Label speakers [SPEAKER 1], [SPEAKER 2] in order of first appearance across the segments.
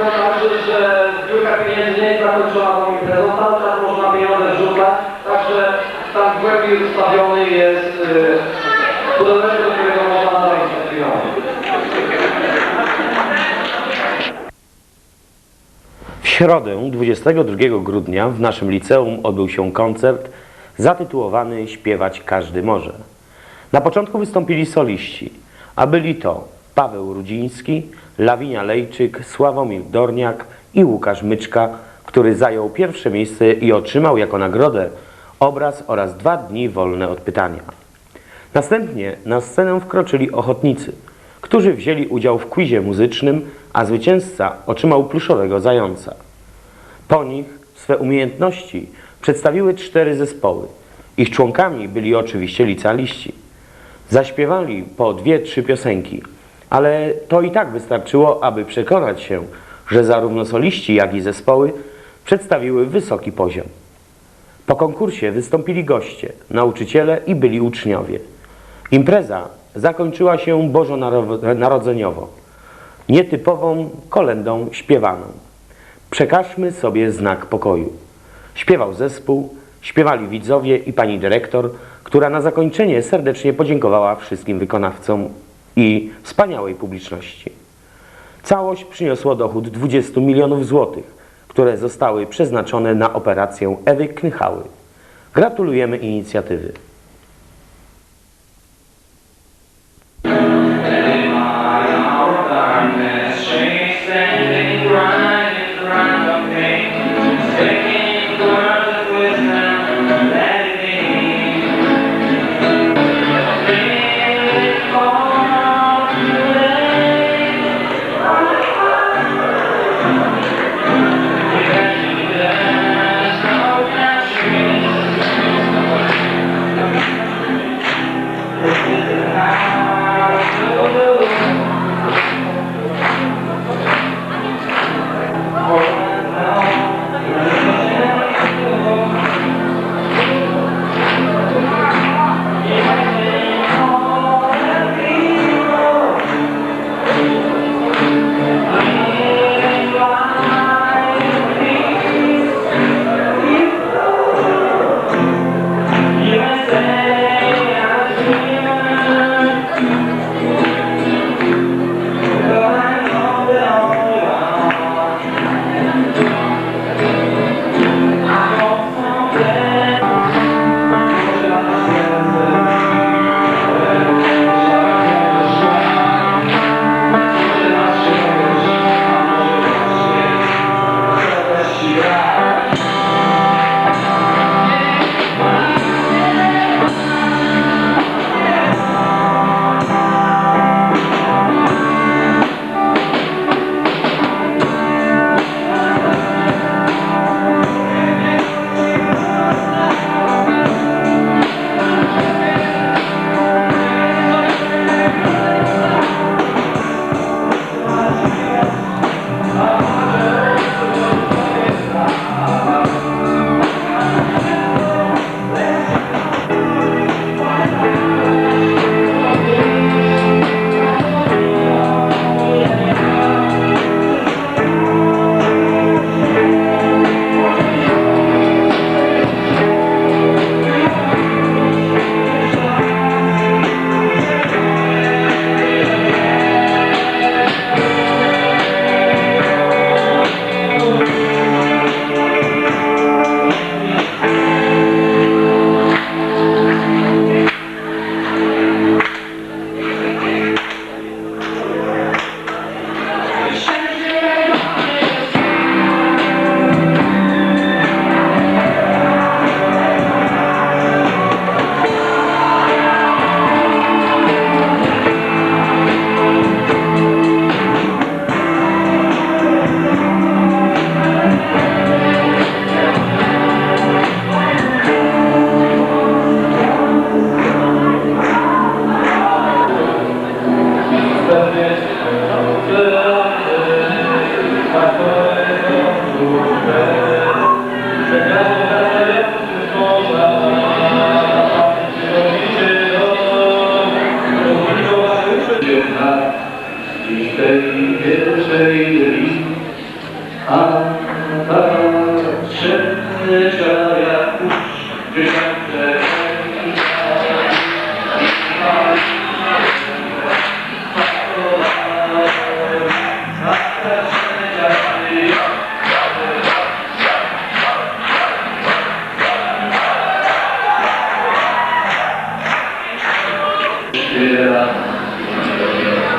[SPEAKER 1] znaczy, że zbiórka pieniędzy nie jest zakończona tą imprezą, cały czas można pieniądze wrzucać, także tam głębiej ustawiony jest y, budowlę, do którego można nadać pieniądze.
[SPEAKER 2] W środę 22 grudnia w naszym liceum odbył się koncert zatytułowany Śpiewać każdy może. Na początku wystąpili soliści, a byli to Paweł Rudziński, Lawinia Lejczyk, Sławomir Dorniak i Łukasz Myczka, który zajął pierwsze miejsce i otrzymał jako nagrodę obraz oraz dwa dni wolne od pytania. Następnie na scenę wkroczyli ochotnicy, którzy wzięli udział w quizie muzycznym, a zwycięzca otrzymał pluszowego zająca. Po nich swe umiejętności przedstawiły cztery zespoły. Ich członkami byli oczywiście licealiści. Zaśpiewali po dwie, trzy piosenki, ale to i tak wystarczyło, aby przekonać się, że zarówno soliści, jak i zespoły przedstawiły wysoki poziom. Po konkursie wystąpili goście, nauczyciele i byli uczniowie. Impreza zakończyła się bożonarodzeniowo, nietypową kolendą śpiewaną. Przekażmy sobie znak pokoju. Śpiewał zespół, śpiewali widzowie i pani dyrektor, która na zakończenie serdecznie podziękowała wszystkim wykonawcom i wspaniałej publiczności. Całość przyniosło dochód 20 milionów złotych, które zostały przeznaczone na operację Ewy Knychały. Gratulujemy inicjatywy.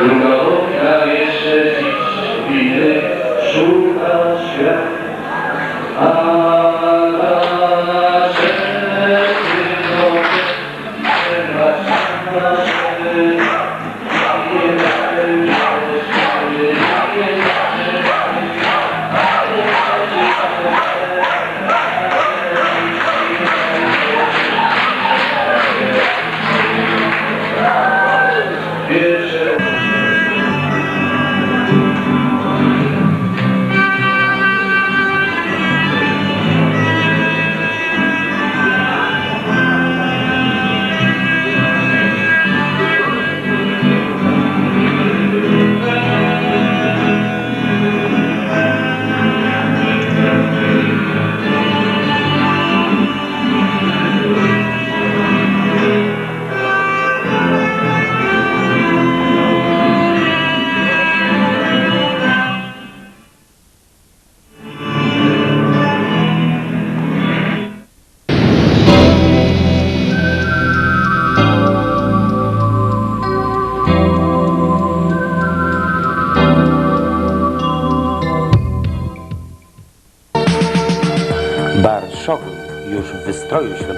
[SPEAKER 3] Druga oka jeszcze dziś widzę, szuka świat.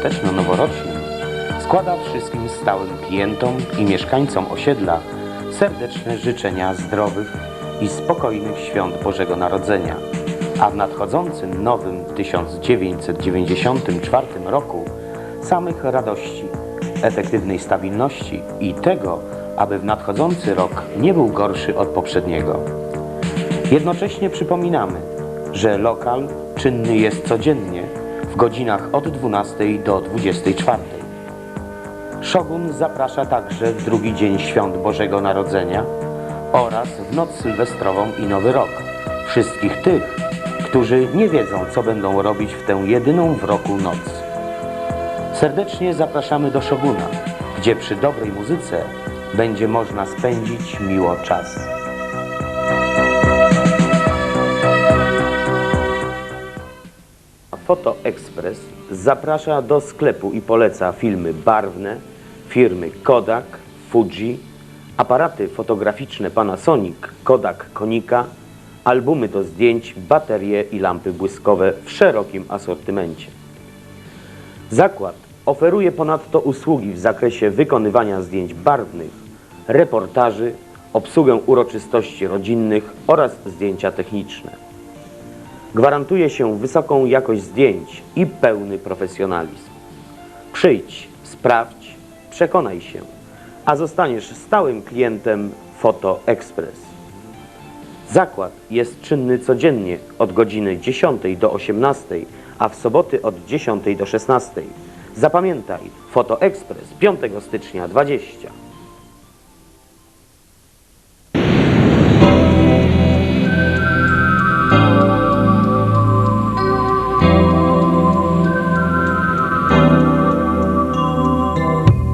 [SPEAKER 2] Świąteczno-noworocznym składa wszystkim stałym klientom i mieszkańcom osiedla serdeczne życzenia zdrowych i spokojnych świąt Bożego Narodzenia, a w nadchodzącym nowym 1994 roku samych radości, efektywnej stabilności i tego, aby w nadchodzący rok nie był gorszy od poprzedniego. Jednocześnie przypominamy, że lokal czynny jest codziennie w godzinach od 12 do 24. Szogun zaprasza także w drugi dzień świąt Bożego Narodzenia oraz w noc sylwestrową i Nowy Rok wszystkich tych, którzy nie wiedzą, co będą robić w tę jedyną w roku noc. Serdecznie zapraszamy do Szoguna, gdzie przy dobrej muzyce będzie można spędzić miło czas. Foto Express zaprasza do sklepu i poleca filmy barwne firmy Kodak, Fuji, aparaty fotograficzne Panasonic, Kodak Konika, albumy do zdjęć, baterie i lampy błyskowe w szerokim asortymencie. Zakład oferuje ponadto usługi w zakresie wykonywania zdjęć barwnych, reportaży, obsługę uroczystości rodzinnych oraz zdjęcia techniczne. Gwarantuje się wysoką jakość zdjęć i pełny profesjonalizm. Przyjdź, sprawdź, przekonaj się, a zostaniesz stałym klientem Foto Express. Zakład jest czynny codziennie od godziny 10 do 18, a w soboty od 10 do 16. Zapamiętaj, Foto Express 5 stycznia 20.